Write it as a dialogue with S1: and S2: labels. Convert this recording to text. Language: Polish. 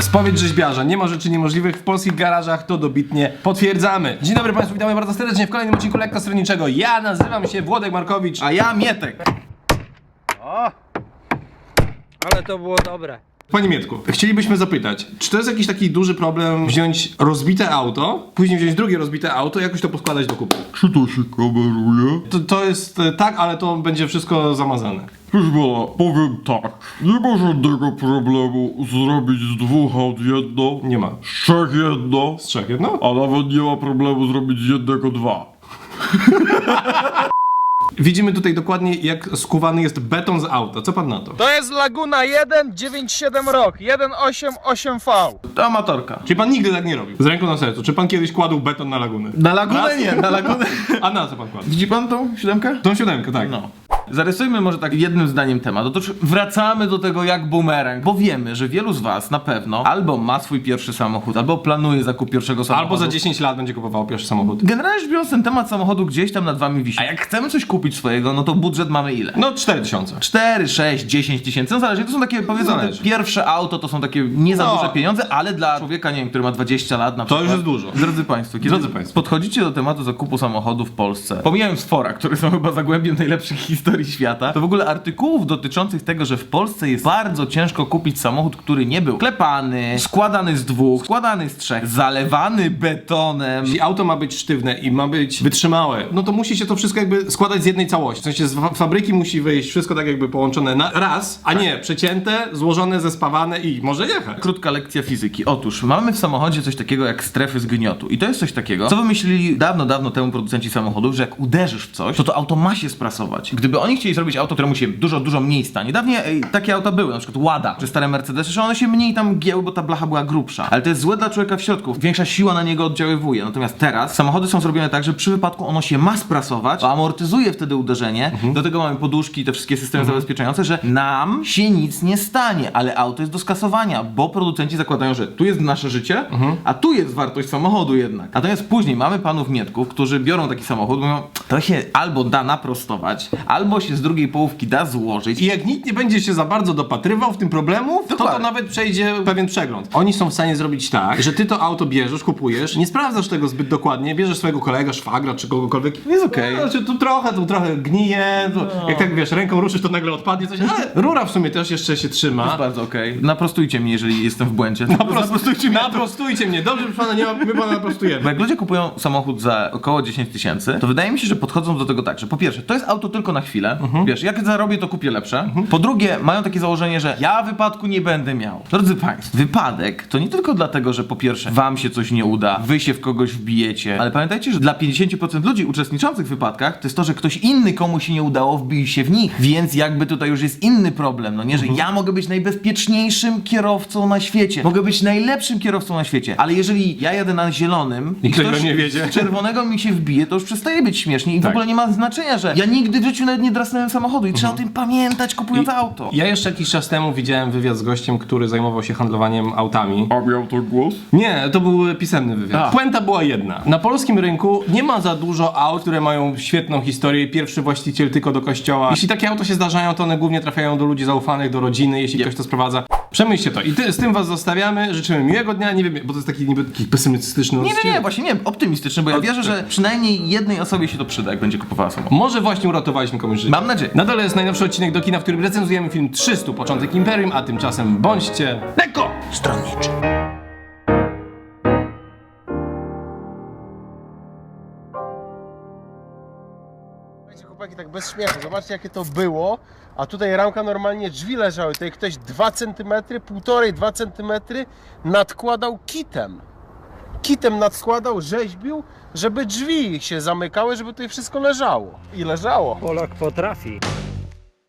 S1: Spowiedź rzeźbiarza. Nie ma rzeczy niemożliwych w polskich garażach, to dobitnie potwierdzamy. Dzień dobry Państwu, witamy bardzo serdecznie w kolejnym odcinku Lekko Stronniczego. Ja nazywam się Włodek Markowicz, a
S2: ja Mietek.
S3: Ale to było dobre.
S1: Panie Mietku, chcielibyśmy zapytać, czy to jest jakiś taki duży problem wziąć rozbite auto, później wziąć drugie rozbite auto i jakoś to poskładać do kupy?
S4: Czy to się kameruje?
S1: To, to jest e, tak, ale to będzie wszystko zamazane.
S4: Proszę pana, powiem tak. Nie ma żadnego problemu zrobić z dwóch aut jedno,
S1: Nie ma.
S4: z trzech jedno,
S1: Z trzech jedno?
S4: a nawet nie ma problemu zrobić z jednego dwa.
S1: Widzimy tutaj dokładnie jak skuwany jest beton z auta. Co pan na to?
S3: To jest Laguna 197 rok, 188V.
S2: To amatorka.
S1: Czyli pan nigdy tak nie robił? Z ręką na sercu. Czy pan kiedyś kładł beton na lagunę?
S2: Na lagunę nie, na lagunę.
S1: A na co pan kładł?
S2: Widzi pan tą siódemkę?
S1: Tą siódemkę, tak.
S2: No. Zarysujmy może tak jednym zdaniem temat. Otóż wracamy do tego jak bumerang, bo wiemy, że wielu z was na pewno albo ma swój pierwszy samochód, albo planuje zakup pierwszego samochodu.
S1: Albo za 10 lat będzie kupował pierwszy samochód.
S2: Generalnie rzecz biorąc, ten temat samochodu gdzieś tam nad wami wisi. A jak chcemy coś kupić swojego, no to budżet mamy ile?
S1: No 4000.
S2: 4, 6, 10 tysięcy, no zależy. To są takie, powiedzmy,
S1: Zależy.
S2: te pierwsze auto to są takie nie za
S1: No.
S2: duże pieniądze, ale dla człowieka, nie wiem, który ma 20 lat na
S1: To
S2: przykład.
S1: już jest dużo.
S2: Drodzy Państwo, kiedy
S1: Drodzy państwo.
S2: podchodzicie do tematu zakupu samochodu w Polsce, pomijając fora, które są chyba zagłębiem najlepszych historii świata, to w ogóle artykułów dotyczących tego, że w Polsce jest bardzo ciężko kupić samochód, który nie był klepany, składany z dwóch, składany z trzech, zalewany betonem.
S1: Jeśli auto ma być sztywne i ma być wytrzymałe, no to musi się to wszystko jakby składać z jednej całości. W sensie z fa- fabryki musi wyjść wszystko tak jakby połączone na raz, a nie przecięte, złożone, zespawane i może jechać.
S2: Krótka lekcja fizyki. Otóż mamy w samochodzie coś takiego jak strefy zgniotu. I to jest coś takiego, co wymyślili dawno, dawno temu producenci samochodów, że jak uderzysz w coś, to to auto ma się sprasować. Gdyby oni chcieli zrobić auto, które musi dużo, dużo mniej stanie. Dawniej ej, takie auta były, na przykład Łada, czy stare Mercedesy, że one się mniej tam gięły, bo ta blacha była grubsza. Ale to jest złe dla człowieka w środku. Większa siła na niego oddziaływuje. Natomiast teraz samochody są zrobione tak, że przy wypadku ono się ma sprasować, amortyzuje wtedy uderzenie. Do tego mamy poduszki i te wszystkie systemy zabezpieczające, że nam się nic nie stanie, ale auto jest do skasowania, bo producenci zakładają, że tu jest nasze życie, a tu jest wartość samochodu jednak. Natomiast później mamy panów Mietków, którzy biorą taki samochód, mówią, to się albo da naprostować, albo się z drugiej połówki da złożyć.
S1: I jak nikt nie będzie się za bardzo dopatrywał w tym problemów, to to
S2: Dokładnie.
S1: nawet przejdzie pewien przegląd. Oni są w stanie zrobić tak, że ty to auto bierzesz, kupujesz, nie sprawdzasz tego zbyt dokładnie, bierzesz swojego kolegę, szwagra czy kogokolwiek.
S2: Jest okej.
S1: No, Znaczy tu trochę, tu trochę gnije, tu, jak tak wiesz, ręką ruszysz, to nagle odpadnie coś, ale rura w sumie też jeszcze się trzyma.
S2: Jest bardzo okej. Naprostujcie mnie, jeżeli jestem w błędzie.
S1: Naprostujcie mnie. Naprostujcie mnie. Dobrze, proszę pana, nie ma, my pana
S2: Bo
S1: naprostujemy.
S2: jak ludzie kupują samochód za około 10 tysięcy, to wydaje mi się, że podchodzą do tego tak, że po pierwsze, to jest auto tylko na chwilę, wiesz, jak zarobię, to kupię lepsze. Po drugie, mają takie założenie, że ja wypadku nie będę miał. Drodzy Państwo, wypadek to nie tylko dlatego, że po pierwsze, wam się coś nie uda, wy się w kogoś wbijecie, ale pamiętajcie, że dla 50% ludzi uczestniczących w wypadkach to jest to, że ktoś inny, komu się nie udało, wbił się w nich. Więc jakby tutaj już jest inny problem, no nie, że ja mogę być najbezpieczniejszym kierowcą na świecie, mogę być najlepszym kierowcą na świecie, ale jeżeli ja jadę na zielonym
S1: I ktoś we mnie wiedzie.
S2: z czerwonego mi się wbije, to już przestaje być śmiesznie i w
S1: Tak.
S2: ogóle nie ma znaczenia, że ja nigdy w życiu nawet nie drasnąłem samochodu i trzeba o tym pamiętać kupując auto.
S1: Ja jeszcze jakiś czas temu widziałem wywiad z gościem, który zajmował się handlowaniem autami.
S4: A miał to głos?
S1: Nie, to był pisemny wywiad.
S2: A.
S1: Puenta była jedna. Na polskim rynku nie ma za dużo aut, które mają świetną historię. Pierwszy właściciel tylko do kościoła. Jeśli takie auto się zdarzają, to one głównie trafiają do ludzi zaufanych, do rodziny, jeśli ktoś to sprowadza. Przemyślcie to. I ty, z tym was zostawiamy. Życzymy miłego dnia. Nie wiem, bo to jest taki niby taki pesymistyczny
S2: Nie, nie, nie, właśnie nie, optymistyczny, bo ja wierzę, że przynajmniej jednej osobie się to przyda, jak będzie kupowała samochód.
S1: Może właśnie uratowaliśmy komuś życie.
S2: Mam nadzieję.
S1: Na dole jest najnowszy odcinek do kina, w którym recenzujemy film 300, początek Imperium, a tymczasem bądźcie lekko stronniczy.
S3: Tak bez śmiechu, zobaczcie jakie to było. A tutaj ramka normalnie drzwi leżały. Tutaj ktoś 2 cm, 1,5-2 cm nadkładał kitem. Kitem nadkładał, rzeźbił, żeby drzwi się zamykały, żeby tutaj wszystko leżało. I leżało.
S5: Polak potrafi.